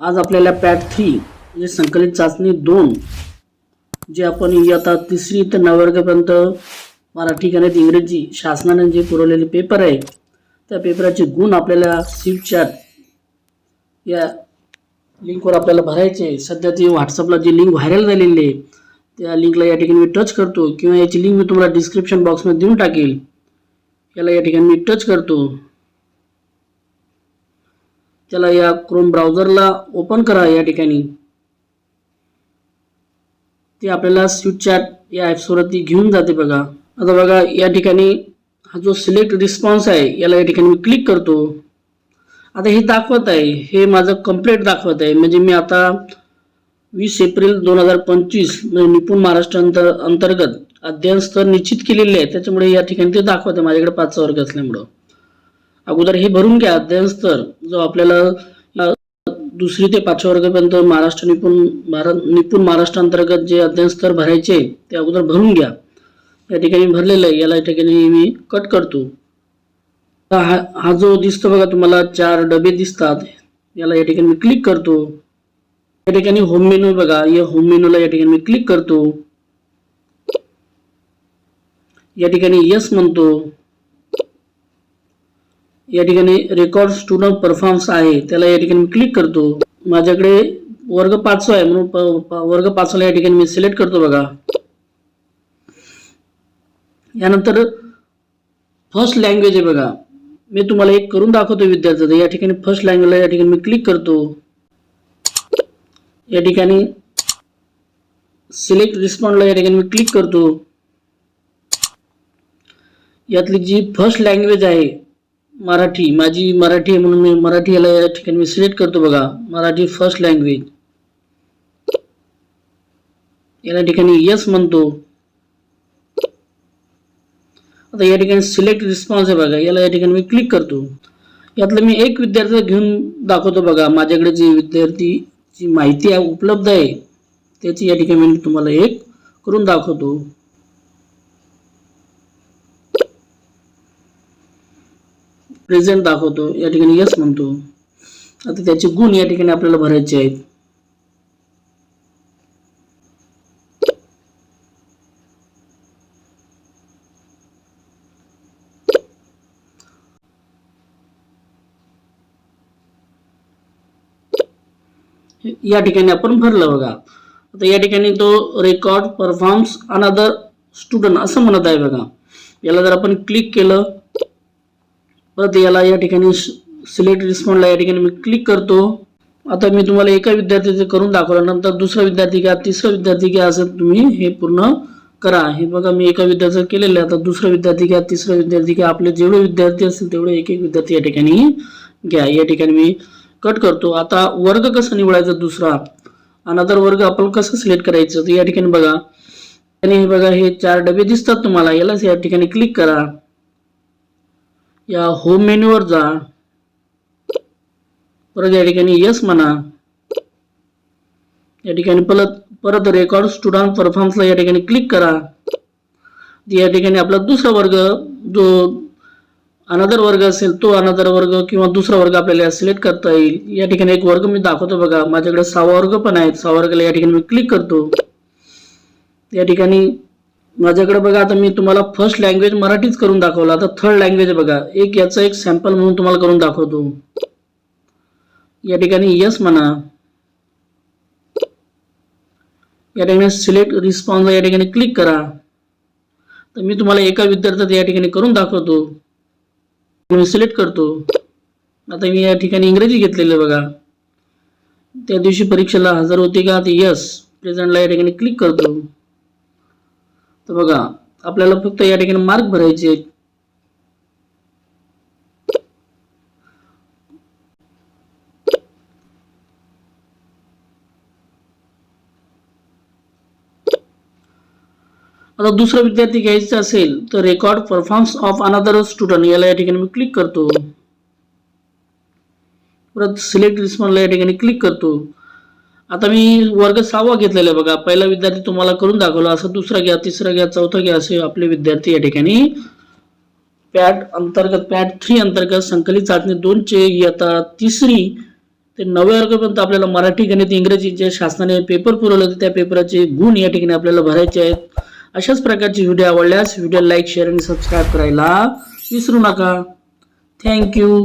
आज आपल्याला पॅट थ्री म्हणजे संकलित चाचणी दोन जे आपण इयत्ता तिसरी ते नववर्गापर्यंत मराठी गणित इंग्रजी शासनाने जे पुरवलेले पेपर आहे त्या पेपराचे गुण आपल्याला सीट चॅट या लिंकवर आपल्याला भरायचे आहे. सध्या ती व्हॉट्सअपला जी लिंक व्हायरल झालेली आहे त्या लिंकला या ठिकाणी मी टच करतो. किंवा याची लिंक मी तुम्हाला डिस्क्रिप्शन बॉक्समध्ये देऊन टाकेल. याला या ठिकाणी मी टच करतो. त्याला या क्रोम ब्राउझरला ओपन करा या ठिकाणी. ते आपल्याला स्विच चॅट या ॲप्सवरती घेऊन जाते बघा. आता बघा या ठिकाणी हा जो सिलेक्ट रिस्पॉन्स आहे याला या ठिकाणी मी क्लिक करतो. आता हे दाखवत आहे हे माझं कम्प्लेट दाखवत आहे. म्हणजे मी आता वीस एप्रिल दोन हजार पंचवीस म्हणजे निपुण महाराष्ट्र अंतर अंतर्गत अध्ययन स्तर निश्चित केलेले आहे. त्याच्यामुळे या ठिकाणी ते दाखवत आहे माझ्याकडे पाचचा वर्ग असल्यामुळं. अगोदर हे भरून घ्या अध्ययन स्तर जो आपल्याला दुसरी ते पाचव्या वर्गापर्यंत महाराष्ट्र निपुण भारत निपुण महाराष्ट्र अंतर्गत जे अध्ययन स्तर भरायचे ते अगोदर भरून घ्या. या ठिकाणी भरलेलं आहे याला या ठिकाणी मी कट करतो. हा हा जो दिसतो बघा तुम्हाला चार डबे दिसतात. याला या ठिकाणी मी क्लिक करतो. या ठिकाणी होम मेनू बघा या होम मेनूला या ठिकाणी मी क्लिक करतो. या ठिकाणी यस म्हणतो. या ठिकाणी रेकॉर्ड स्टुडंट परफॉर्मन्स आहे. त्याला या ठिकाणी मी क्लिक करतो. माझ्याकडे वर्ग पाचवा आहे म्हणून वर्ग पाचवाला या ठिकाणी मी सिलेक्ट करतो बघा. यानंतर फर्स्ट लँग्वेज आहे बघा. मी तुम्हाला एक करून दाखवतो विद्यार्थ्याचं. या ठिकाणी फर्स्ट लँग्वेजला या ठिकाणी मी क्लिक करतो. या ठिकाणी सिलेक्ट रिस्पॉन्डला या ठिकाणी मी क्लिक करतो. यातली जी फर्स्ट लँग्वेज आहे मराठी माझी मराठी आहे म्हणून मी मराठी याला या ठिकाणी मी सिलेक्ट करतो बघा. मराठी फर्स्ट लँग्वेज याला ठिकाणी यस म्हणतो. आता या ठिकाणी सिलेक्ट रिस्पॉन्स आहे बघा. याला या ठिकाणी मी क्लिक करतो. यातलं मी एक विद्यार्थी घेऊन दाखवतो बघा. माझ्याकडे जी विद्यार्थीची माहिती आहे उपलब्ध आहे त्याची या ठिकाणी मी तुम्हाला एक करून दाखवतो. प्रेझेंट दाखवतो या ठिकाणी यस म्हणतो. आता त्याचे गुण या ठिकाणी आपल्याला भरायचे आहेत. या ठिकाणी आपण भरलं बघा. आता या ठिकाणी तो रेकॉर्ड परफॉर्म्स अनदर स्टुडंट असं म्हणत आहे बघा. याला जर आपण क्लिक केलं परत याला या ठिकाणी सिलेक्ट रिस्पॉन्डला या ठिकाणी मी क्लिक करतो. आता मी तुम्हाला एका विद्यार्थ्याचं करून दाखवलं नंतर दुसरा विद्यार्थी घ्या तिसरा विद्यार्थी घ्या असं तुम्ही हे पूर्ण करा. हे बघा मी एका विद्यार्थ्याचं केलेलं आहे. आता दुसरा विद्यार्थी घ्या तिसरा विद्यार्थी घ्या. आपले जेवढे विद्यार्थी असतील तेवढे एक एक विद्यार्थी या ठिकाणी घ्या. या ठिकाणी मी कट करतो. आता वर्ग कसा निवडायचा दुसरा? अनादर वर्ग आपण कसं सिलेक्ट करायचं? तर या ठिकाणी बघा. आणि हे बघा हे चार डबे दिसतात तुम्हाला. यालाच या ठिकाणी क्लिक करा. या होम मेन्यूवर जा. परत या ठिकाणी यस म्हणा. या ठिकाणी परत परत रेकॉर्ड स्टुडंट परफॉर्मन्सला या ठिकाणी क्लिक करा. या ठिकाणी आपला दुसरा वर्ग जो अनदर वर्ग असेल तो अनदर वर्ग किंवा दुसरा वर्ग आपल्याला सिलेक्ट करता येईल. या ठिकाणी एक वर्ग मी दाखवतो बघा. माझ्याकडे सहा वर्ग पण आहेत. सहा वर्गाला या ठिकाणी मी क्लिक करतो. या ठिकाणी माझ्याकडे बघा आता मी तुम्हाला फर्स्ट लँग्वेज मराठीच करून दाखवला. आता थर्ड लँग्वेज बघा. एक याचं एक सॅम्पल म्हणून तुम्हाला करून दाखवतो. या ठिकाणी यस म्हणा. या ठिकाणी सिलेक्ट रिस्पॉन्स या ठिकाणी क्लिक करा. तर मी तुम्हाला एका विद्यार्थ्यात या ठिकाणी करून दाखवतो. मी सिलेक्ट करतो. आता मी या ठिकाणी इंग्रजी घेतलेलं आहे बघा. त्या दिवशी परीक्षेला हजर होते का? ते यस प्रेझेंटला या ठिकाणी क्लिक करतो. तर बघा आपल्याला फक्त या ठिकाणी मार्क भरायचे आहेत. आता दुसरा विद्यार्थी घ्यायचा असेल तर record performance of another student याला या ठिकाणी मी क्लिक करतो. परत सिलेक्ट रिस्पॉन्सला या ठिकाणी क्लिक करतो. आता मी वर्ग सहावा घेतलेला आहे बघा. पहिला विद्यार्थी तुम्हाला करून दाखवला. असं दुसरा घ्या तिसरा घ्या चौथा घ्या असे आपले विद्यार्थी या ठिकाणी. पॅट अंतर्गत पॅट थ्री अंतर्गत संकलित चाचणी दोनचे इयत्ता तिसरी ते नवे वर्गपर्यंत आपल्याला मराठी गणित इंग्रजी जे शासनाने पेपर पुरवले होते त्या पेपराचे गुण या ठिकाणी आपल्याला भरायचे आहेत. अशाच प्रकारचे व्हिडिओ आवडल्यास व्हिडिओ लाईक शेअर आणि सबस्क्राईब करायला विसरू नका. थँक्यू